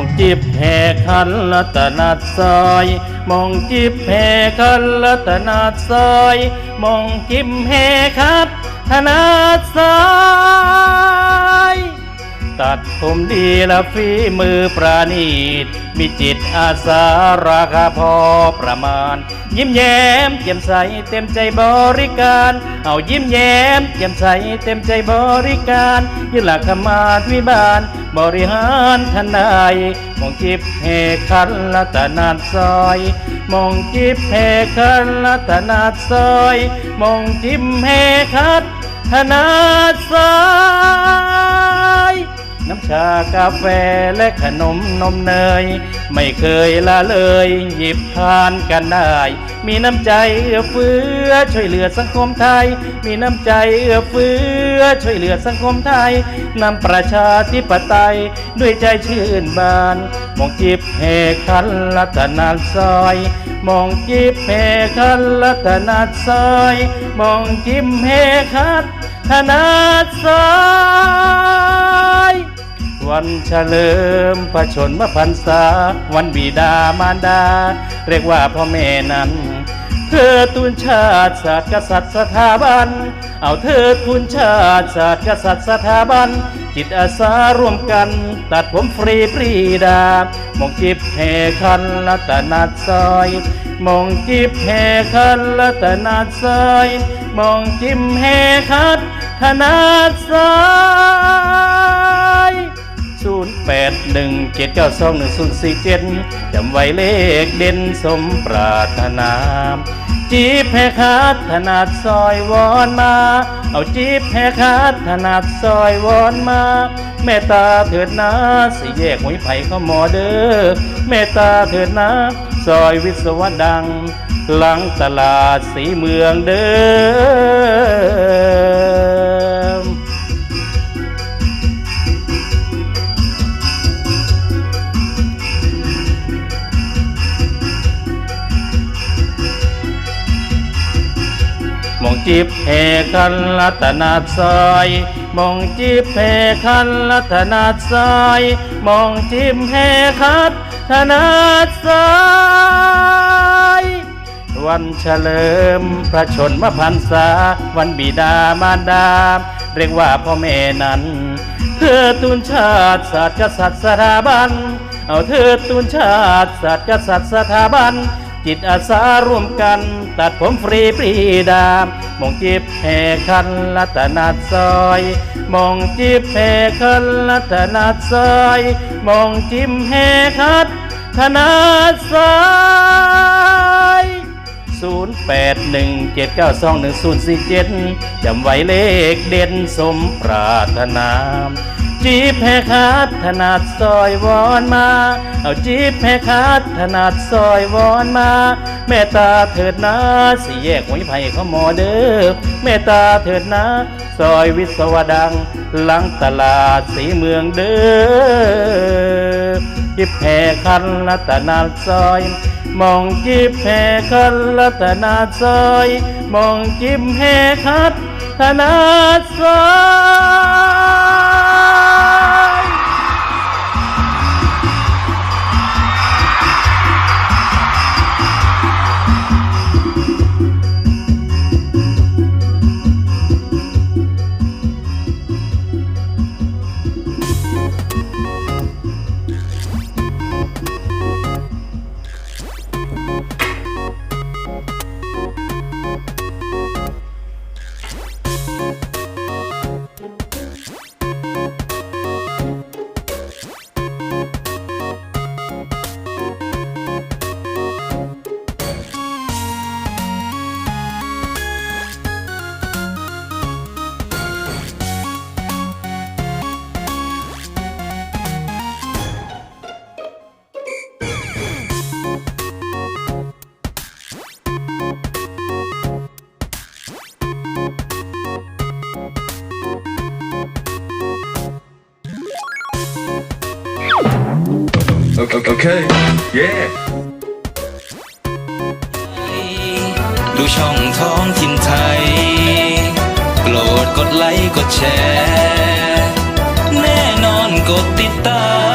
องจิบแห่คันละตนาดซอย มองจิบแห่คันละตนาดซอย มองจิบแห่คัดธนาดซอย ตัดผมดีและฝีมือประณีต มีจิตอาสาราคาพอประมาณ ยิ้มแย้มแจ่มใสเต็มใจบริการ เอายิ้มแย้มแจ่มใสเต็มใจบริการยืนหลักขมาทวิบาล บริหารทนายมองจิบเฮคันละตนาดซอยมองจิบเฮคันละตนาดซอยมองจิบเฮคัดธนาดซอย น้ำชากาแฟและขนมนมเนย ไม่เคยละเลย หยิบทานกันได้ มีน้ำใจเอื้อเฟื้อช่วยเหลือสังคมไทย มีน้ำใจเอื้อเฟื้อช่วยเหลือสังคมไทยนำประชาธิปไตยด้วยใจชื่นบานมองจิบเฮคันลัตนาซอยมองจิบเฮคันลัตนาซอยมองจิบเฮคันธนาซอย วันเฉลิมพระชนมพรรษา วันบิดามารดา เรียกว่าพ่อแม่นั้น เธอทุนชาติศาสตร์กษัตริย์สถาบัน เอาเธอทุนชาติศาสตร์กษัตริย์สถาบัน จิตอาสาร่วมกัน ตัดผมฟรีปรีดามองจิบแห่คันละตนาดซอยมองจิบแห่คันละตนาดซอยมองจิมแห่คัดธนาดซอย ศูนย์แปดหนึ่งเจ็ดเก้าสองหนึ่งศูนย์สี่เจ็ดจำไว้เลขเด่นสมปรารถนาจีบแพ้ขาดถนัดซอยวอนมา เอาจีบแพ้ขาดถนัดซอยวอนมา แม่ตาเถิดนะสิแยกหวยไผ่เข้าหมอเด้อแม่ตาเถิดนะซอยวิศวะดัง หลังตลาดสีเมืองเด้อ จีบแห่คันลัตนาดซอยมองจีบแห่คันลัตนาดซอยมองจีบแห่คัดธนาดซอยวันเฉลิมพระชนมพรรษา วันบิดามารดา เรียกว่าพ่อแม่นั้น เธอตุนชาติศาสตร์กษัตริย์สถาบัน เอาเธอตุนชาติศาสตร์กษัตริย์สถาบัน จิตอาสาร่วมกัน ตัดผมฟรีปรีดามมองจีบแห่คันลัตนาซอยมองจีบแห่คันลัตนาซอยมองจิมแห่คัดธนาดซอย0 8 1 7 9 2 1 0 4 7จำไว้เลขเด่นสมปรารถนา จีบแพ้ขาดถนัดซอยวอนมา เอาจีบแพ้ขาดถนัดซอยวอนมา แม่ตาเถิดนะสิแยกหวยไผ่เขาหมอเด้อแม่ตาเถิดนะซอยวิศวดัง หลังตลาดสีเมืองเด้อจิบแพ้คันละตนาดซอยมองจิบแพ้คันละตนาดซอยมองจิบแพ้คัดธนาดซอย Okay. Yeah. ดูช่องท้องถิ่นไทย โปรดกดไลค์กดแชร์ แน่นอนกดติดตาม